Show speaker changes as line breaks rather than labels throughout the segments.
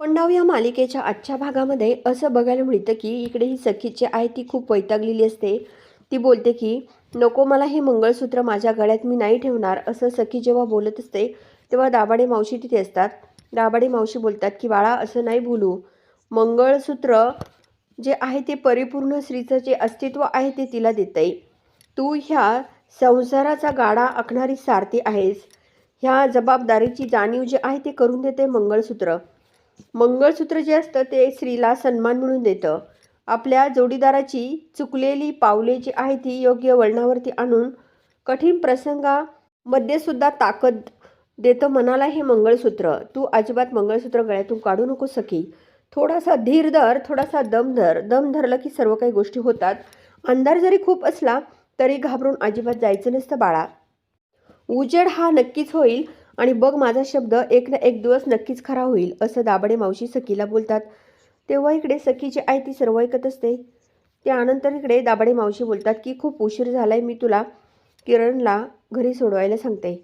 पंडाव या मालिकेच्या आजच्या भागामध्ये असं बघायला मिळतं की इकडे ही सखीची आहे ती खूप वैतागलेली असते. ती बोलते की नको मला हे मंगळसूत्र माझ्या गळ्यात मी नाही ठेवणार असं सखी जेव्हा बोलत असते तेव्हा दाभाडे मावशी तिथे असतात. दाभाडे मावशी बोलतात की बाळा असं नाही बोलू. मंगळसूत्र जे आहे ते परिपूर्ण स्त्रीचं जे अस्तित्व आहे ते तिला देतंय. तू ह्या संसाराचा गाडा आखणारी सारथी आहेस. ह्या जबाबदारीची जाणीव जी आहे ते करून देते मंगळसूत्र. मंगळसूत्र जे असतं ते स्त्रीला सन्मान म्हणून देतं. आपल्या जोडीदाराची चुकलेली पावले जी आहे ती योग्य वळणावरती आणून कठीण प्रसंगामध्ये सुद्धा ताकद देतं मनाला हे मंगळसूत्र. तू अजिबात मंगळसूत्र गळ्यातून काढू नको सखी. थोडासा धीर धर थोडासा दम धर. दम धरलं की सर्व काही गोष्टी होतात. अंधार जरी खूप असला तरी घाबरून अजिबात जायचं नसतं बाळा. उजेड हा नक्कीच होईल आणि बघ माझा शब्द एक ना एक दिवस नक्कीच खरा होईल असं दाबडे मावशी सखीला बोलतात. तेव्हा इकडे सखीची आई ती सर्व ऐकत असते. त्यानंतर इकडे दाबडे मावशी बोलतात की खूप उशीर झालाय मी तुला किरणला घरी सोडवायला सांगते.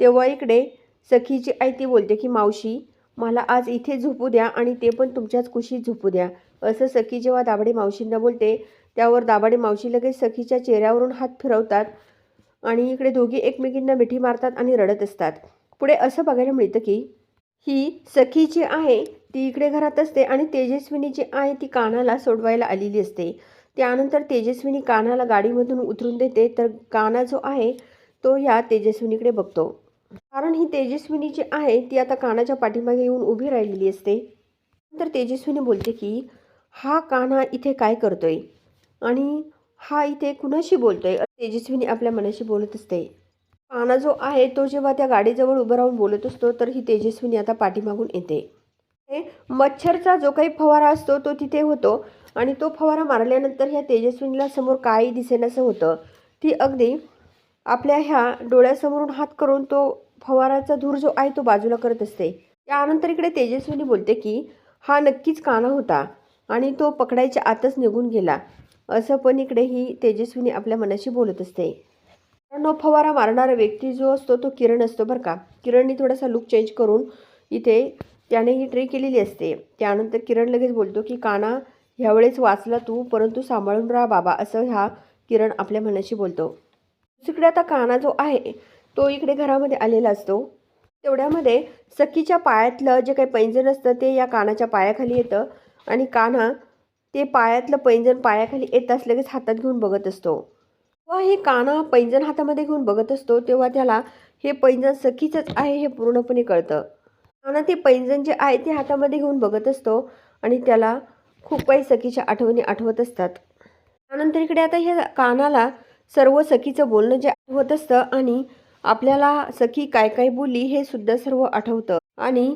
तेव्हा इकडे सखीची आई ती बोलते की मावशी मला आज इथे झोपू द्या आणि ते पण तुमच्याच कुशीत झोपू द्या. असं सखी जेव्हा दाबडे मावशींना बोलते त्यावर दाबाडे मावशी लगेच सखीच्या चेहऱ्यावरून हात फिरवतात आणि इकडे दोघी एकमेकींना मिठी मारतात आणि रडत असतात. पुढे असं बघायला मिळतं की ही सखी जी आहे ती इकडे घरात असते आणि तेजस्विनी जी आहे ती कानाला सोडवायला आलेली असते. त्यानंतर तेजस्विनी कानाला गाडीमधून उतरून देते तर काना जो आहे तो या तेजस्विनीकडे बघतो. कारण ही तेजस्विनी जी आहे ती आता कानाच्या पाठीमागे येऊन उभी राहिलेली असते. तर तेजस्विनी बोलते की हा कान्हा इथे काय करतोय? आणि हा इथे कुणाशी बोलतोय? तेजस्विनी आपल्या मनाशी बोलत असते. काना जो आहे तो जेव्हा त्या गाडीजवळ उभं राहून बोलत असतो तर ही तेजस्विनी आता पाठीमागून येते. हे मच्छरचा जो काही फवारा असतो तो तिथे होतो आणि तो फवारा मारल्यानंतर ह्या तेजस्विनीला समोर काही दिसेनासं होतं. ती अगदी आपल्या ह्या डोळ्यासमोरून हात करून तो फवाराचा धूर जो आहे तो बाजूला करत असते. त्यानंतर इकडे तेजस्विनी बोलते की हा नक्कीच काना होता आणि तो पकडायच्या आतच निघून गेला. असं पण इकडे ही तेजस्विनी आपल्या मनाशी बोलत असते. न फवारा मारणारा व्यक्ती जो असतो तो किरण असतो बरं का. किरणनी थोडासा लुक चेंज करून इथे त्याने ही ट्रे केलेली असते. त्यानंतर किरण लगेच बोलतो की काना ह्यावेळेस वाचला तू परंतु सांभाळून राहा बाबा असं ह्या किरण आपल्या मनाशी बोलतो. दुसरीकडे आता काना जो आहे तो इकडे घरामध्ये आलेला असतो. तेवढ्यामध्ये सखीच्या पायातलं जे काही पैंजण असतं ते या कानाच्या पायाखाली येतं आणि कान्हा ते पायातलं पैंजण पायाखाली येताच लगेच हातात घेऊन बघत असतो. हे काना पैंजण हातामध्ये घेऊन बघत असतो तेव्हा त्याला हे पैंजण सखीचंच आहे हे पूर्णपणे कळतं. काना ते पैंजण जे आहे ते हातामध्ये घेऊन बघत असतो आणि त्याला खूप काही सखीच्या आठवणी आठवत असतात. त्यानंतर इकडे आता ह्या कानाला सर्व सखीचं बोलणं जे आठवत असतं आणि आपल्याला सखी काय काय बोलली हे सुद्धा सर्व आठवतं. आणि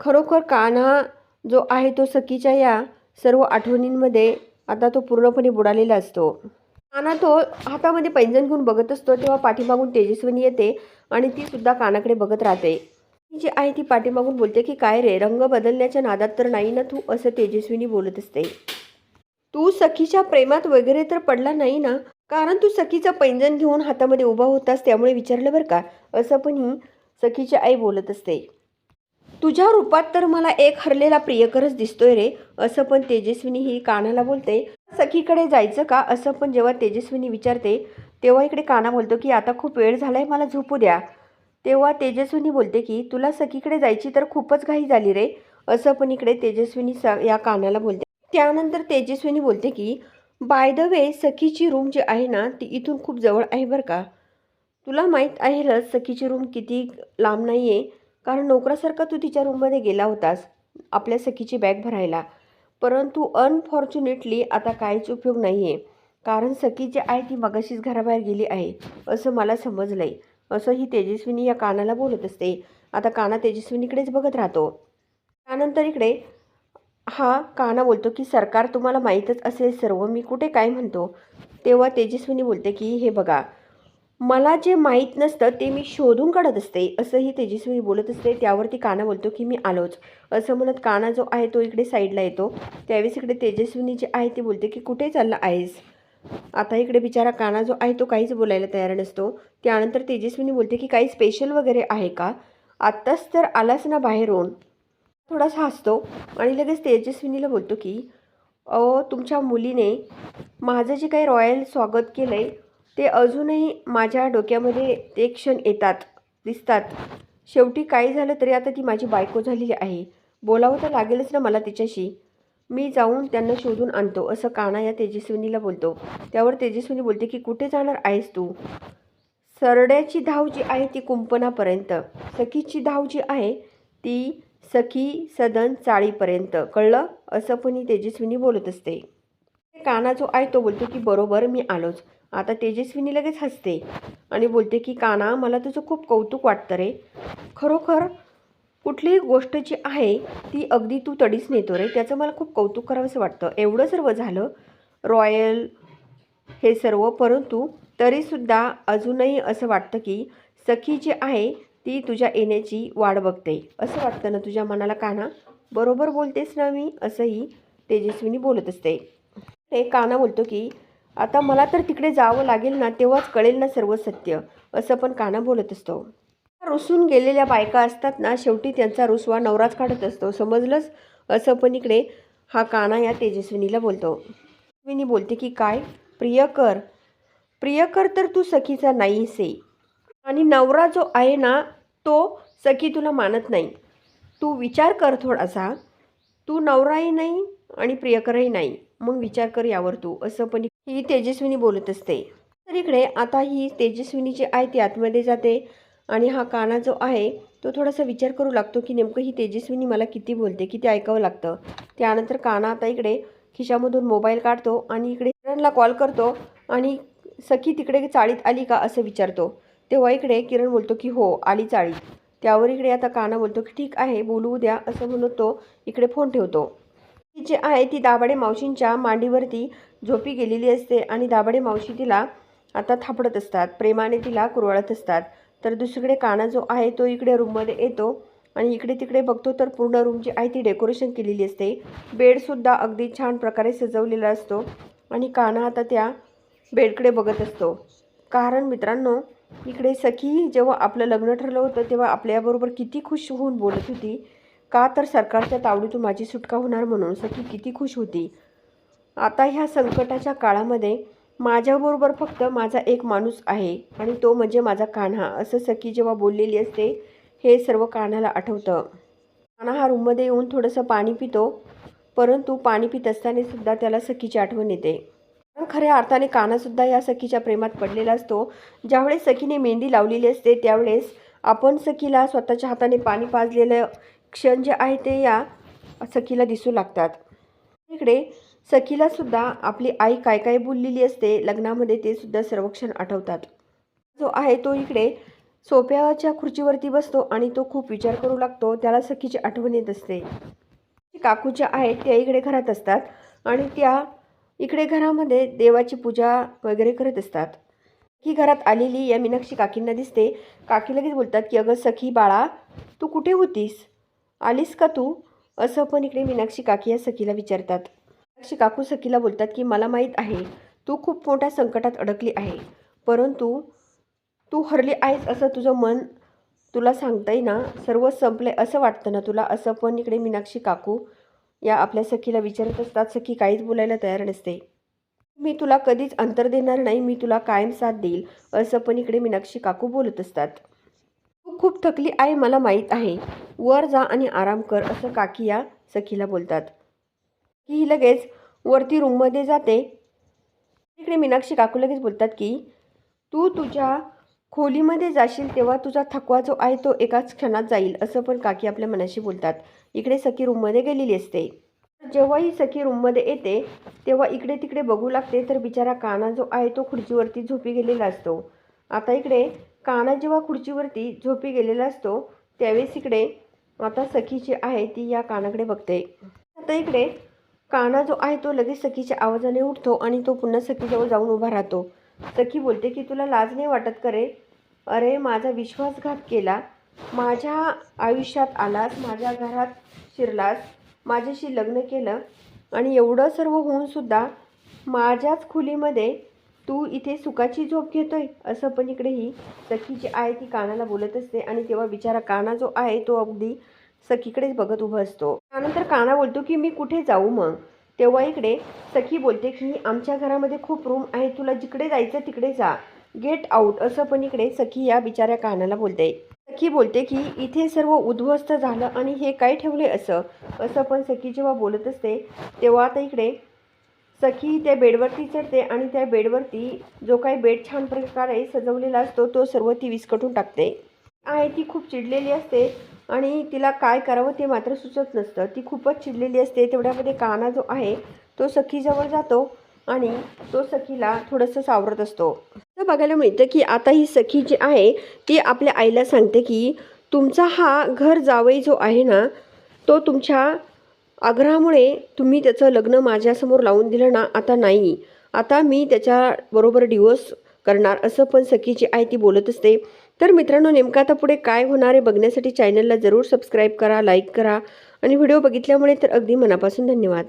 खरोखर काना जो आहे तो सखीच्या या सर्व आठवणींमध्ये आता तो पूर्णपणे बुडालेला असतो. काना तो हो- हातामध्ये पैंजण घेऊन बघत असतो तेव्हा पाठीमागून तेजस्विनी येते आणि ती सुद्धा कानाकडे बघत राहते. ती जी आहे ती पाठीमागून बोलते की काय रे रंग बदलण्याच्या नादात तर नाही ना तू? असं तेजस्विनी बोलत असते. तू सखीच्या प्रेमात वगैरे तर पडला नाही ना? कारण तू सखीचं पैंजण घेऊन हातामध्ये उभा होतास त्यामुळे विचारलं बरं का? असं पण ही सखीची आई बोलत असते. तुझ्या रूपात तर मला एक हरलेला प्रियकरच दिसतोय रे. असं पण तेजस्विनी ही कानाला बोलते. सखीकडे जायचं का? असं पण जेव्हा तेजस्विनी विचारते तेव्हा इकडे काना बोलतो की आता खूप वेळ झालाय मला झोपू द्या. तेव्हा तेजस्विनी बोलते की तुला सखीकडे जायची तर खूपच घाई झाली रे. असं पण इकडे तेजस्विनी स या कानाला बोलते. त्यानंतर तेजस्विनी बोलते की बाय द वे सखीची रूम जी आहे ना ती इथून खूप जवळ आहे बरं का. तुला माहीत आहेलच सखीची रूम किती लांब नाही आहे कारण नोकरासारखा तू तिच्या रूममध्ये गेला होतास आपल्या सखीची बॅग भरायला. परंतु अनफॉर्च्युनेटली आता काहीच उपयोग नाही आहे कारण सखी जी आहे ती मगाशीच घराबाहेर गेली आहे असं मला समजलं आहे असं ही तेजस्विनी या कानाला बोलत असते. आता काना तेजस्विनीकडेच बघत राहतो. त्यानंतर इकडे हा काना बोलतो की सरकार तुम्हाला माहीतच असेल सर्व मी कुठे काय म्हणतो? तेव्हा तेजस्विनी बोलते की हे बघा मला जे माहीत नसतं ते मी शोधून काढत असते. असंही तेजस्वी बोलत असते. त्यावरती काना बोलतो की मी आलोच. असं म्हणत काना जो आहे तो इकडे साईडला येतो. त्यावेळेस इकडे तेजस्विनी जी आहे ती बोलते की कुठे चालला आहेस? आता इकडे बिचारा काना जो आहे तो काहीच बोलायला तयार नसतो. त्यानंतर तेजस्विनी बोलते की काही स्पेशल वगैरे आहे का? आत्ताच तर आलास ना बाहेरून. थोडासा हसतो आणि लगेच तेजस्विनीला बोलतो की अ तुमच्या मुलीने माझं जे काही रॉयल स्वागत केलं आहे ते अजूनही माझ्या डोक्यामध्ये ते क्षण येतात दिसतात. शेवटी काही झालं तरी आता ती माझी बायको झालेली आहे. बोलावं तर लागेलच ना मला तिच्याशी. मी जाऊन त्यांना शोधून आणतो असं काना या तेजस्विनीला बोलतो. त्यावर तेजस्विनी बोलते की कुठे जाणार आहेस तू? सरड्याची धाव जी आहे ती कुंपणापर्यंत. सखीची धाव जी आहे ती सखी सदन चाळीपर्यंत. कळलं? असं पण ही तेजस्विनी बोलत असते. काना जो आहे तो बोलतो की बरोबर मी आलोच. आता तेजस्विनी लगेच हसते आणि बोलते की काना मला तुझं खूप कौतुक वाटतं रे. खरोखर कुठलीही गोष्ट जी आहे ती अगदी तू तडीच नेतो रे. त्याचं मला खूप कौतुक करावंसं वाटतं. एवढं सर्व झालं रॉयल हे सर्व परंतु तरीसुद्धा अजूनही असं वाटतं की सखी जी आहे ती तुझ्या येण्याची वाट बघते. असं वाटतं ना तुझ्या मनाला काना? बरोबर बोलतेस ना मी? असंही तेजस्विनी बोलत असते. ते काना बोलतो की आता मला तर तिकडे जावं लागेल ना तेव्हाच कळेल ना सर्व सत्य असं पण काना बोलत असतो. रुसून गेलेल्या बायका असतात ना शेवटी त्यांचा रुसवा नवराच काढत असतो. समजलंच असं पण इकडे हा काना या तेजस्विनीला बोलतो. तेजस्विनी बोलते की काय? प्रियकर प्रियकर तर तू सखीचा नाहीस आणि नवरा जो आहे ना तो सखी तुला मानत नाही. तू विचार कर थोडासा. तू नवराही नाही आणि प्रियकरही नाही. मग विचार कर यावर तू. असं पण ही तेजस्विनी बोलत असते. तर इकडे आता ही तेजस्विनी जी आहे ती आतमध्ये जाते आणि हा काना जो आहे तो थोडासा विचार करू लागतो की नेमकं ही तेजस्विनी मला किती बोलते किती ऐकावं लागतं. त्यानंतर काना आता इकडे खिशामधून मोबाईल काढतो आणि इकडे किरणला कॉल करतो आणि सखी तिकडे चाळीत आली का असं विचारतो. तेव्हा इकडे किरण बोलतो की हो आली चाळीत. त्यावर इकडे आता काना बोलतो की ठीक आहे बोलू द्या असं म्हणत तो इकडे फोन ठेवतो. ती जी आहे ती दाभाडे मावशींच्या मांडीवरती झोपी गेलेली असते आणि दाभाडे मावशी तिला आता थापडत असतात. प्रेमाने तिला कुरवाळत असतात. तर दुसरीकडे काना जो आहे तो इकडे रूममध्ये येतो आणि इकडे तिकडे बघतो तर पूर्ण रूम जी आहे ती डेकोरेशन केलेली असते. बेडसुद्धा अगदी छान प्रकारे सजवलेला असतो आणि काना आता त्या बेडकडे बघत असतो. कारण मित्रांनो इकडे सखी जेव्हा आपलं लग्न ठरलं होतं तेव्हा आपल्याबरोबर किती खुश होऊन बोलत होती. का तर सरकारच्या तावडीतून माझी सुटका होणार म्हणून? सखी किती खुश होती. आता ह्या संकटाच्या काळामध्ये माझ्याबरोबर फक्त माझा एक माणूस आहे आणि तो म्हणजे माझा कान्हा असं सखी जेव्हा बोललेली असते हे सर्व कान्हाला आठवतं. कान्हा हा रूममध्ये येऊन थोडंसं पाणी पितो परंतु पाणी पित असताना सुद्धा त्याला सखीची आठवण येते. पण खऱ्या अर्थाने कानासुद्धा या सखीच्या प्रेमात पडलेला असतो. ज्यावेळेस सखीने मेहंदी लावलेली असते त्यावेळेस आपण सखीला स्वतःच्या हाताने पाणी पाजलेलं क्षण जे आहे ते या सखीला दिसू लागतात. इकडे सखीला सुद्धा आपली आई काय काय बोललेली असते लग्नामध्ये ते सुद्धा सर्व क्षण आठवतात. जो आहे तो इकडे सोप्याच्या खुर्चीवरती बसतो आणि तो खूप विचार करू लागतो त्याला सखीची आठवण येत असते. काकू ज्या आहेत त्या इकडे घरात असतात आणि त्या इकडे घरामध्ये देवाची पूजा वगैरे करत असतात. ही घरात आलेली या मीनाक्षी काकींना दिसते. काकी लगेच बोलतात की अगं सखी बाळा तू कुठे होतीस? आलीस का तू? असं पण इकडे मीनाक्षी काकी या सखीला विचारतात. मीनाक्षी काकू सखीला बोलतात की मला माहीत आहे तू खूप मोठ्या संकटात अडकली आहे परंतु तू हरली आहेस असं तुझं मन तुला सांगताय ना? सर्व संपले असं वाटतं ना तुला? असं पण इकडे मीनाक्षी काकू या आपल्या सखीला विचारत असतात. सखी काहीच बोलायला तयार नसते. मी तुला कधीच अंतर देणार नाही मी तुला कायम साथ देईल असं पण इकडे मीनाक्षी काकू बोलत असतात. खूप थकली आहे मला माहीत आहे. वर जा आणि आराम कर असं काकी या सखीला बोलतात. ही लगेच वरती रूममध्ये जाते. इकडे मीनाक्षी काकू लगेच बोलतात की तू तुझ्या खोलीमध्ये जाशील तेव्हा तुझा थकवा जो आहे तो एकाच क्षणात जाईल असं पण काकी आपल्या मनाशी बोलतात. इकडे सखी रूममध्ये गेलेली असते. जेव्हा ही सखी रूममध्ये येते तेव्हा इकडे तिकडे बघू लागते तर बिचारा काना जो आहे तो खुर्चीवरती झोपी गेलेला असतो. आता इकडे काना जेव्हा खुर्चीवरती झोपी गेलेला असतो त्यावेळेस इकडे आता सखी जी आहे ती या कानाकडे बघते. आता इकडे काना जो आहे तो लगेच सखीच्या आवाजाने उठतो आणि तो पुन्हा सखीजवळ जाऊन उभा राहतो. सखी बोलते की तुला लाज नाही वाटत करे? अरे माझा विश्वासघात केला. माझ्या आयुष्यात आलास माझ्या घरात शिरलास माझ्याशी लग्न केलं आणि एवढं सर्व होऊनसुद्धा माझ्याच खोलीमध्ये तू इथे सुखाची झोप घेतोय? असं पण इकडे ही सखी जी आहे ती कानाला बोलत असते आणि तेव्हा बिचारा काना जो आहे तो अगदी सखीकडेच बघत उभं असतो. त्यानंतर काना बोलतो की मी कुठे जाऊ मग? तेव्हा इकडे सखी बोलते की आमच्या घरामध्ये खूप रूम आहे तुला जिकडे जायचं तिकडे जा. गेट आऊट असं पण इकडे सखी या बिचाऱ्या कानाला बोलते. सखी बोलते की इथे सर्व उद्ध्वस्त झालं आणि हे काय ठेवले असं? असं पण सखी जेव्हा बोलत असते तेव्हा आता इकडे सखी त्या बेडवरती चढते आणि त्या बेडवरती जो काही बेड छान प्रकारे सजवलेला असतो तो सर्व ती विस्कटून टाकते. आहे ती खूप चिडलेली असते आणि तिला काय करावं ते मात्र सुचत नसतं. ती खूपच चिडलेली असते. तेवढ्यामध्ये काना जो आहे तो सखीजवळ जातो आणि तो सखीला थोडंसं सावरत असतो. असं बघायला मिळतं की आता ही सखी जी आहे ती आपल्या आईला सांगते की तुमचा हा घर जावई जो आहे ना तो तुमच्या आग्रहामुळे तुम्ही त्याचं लग्न माझ्यासमोर लावून दिलं ना आता नाही. आता मी त्याच्याबरोबर डिवोर्स करणार असं पण सखीची आहे ती बोलत असते. तर मित्रांनो नेमका आता पुढे काय होणार आहे बघण्यासाठी चॅनलला जरूर सबस्क्राईब करा लाईक करा आणि व्हिडिओ बघितल्यामुळे तर अगदी मनापासून धन्यवाद.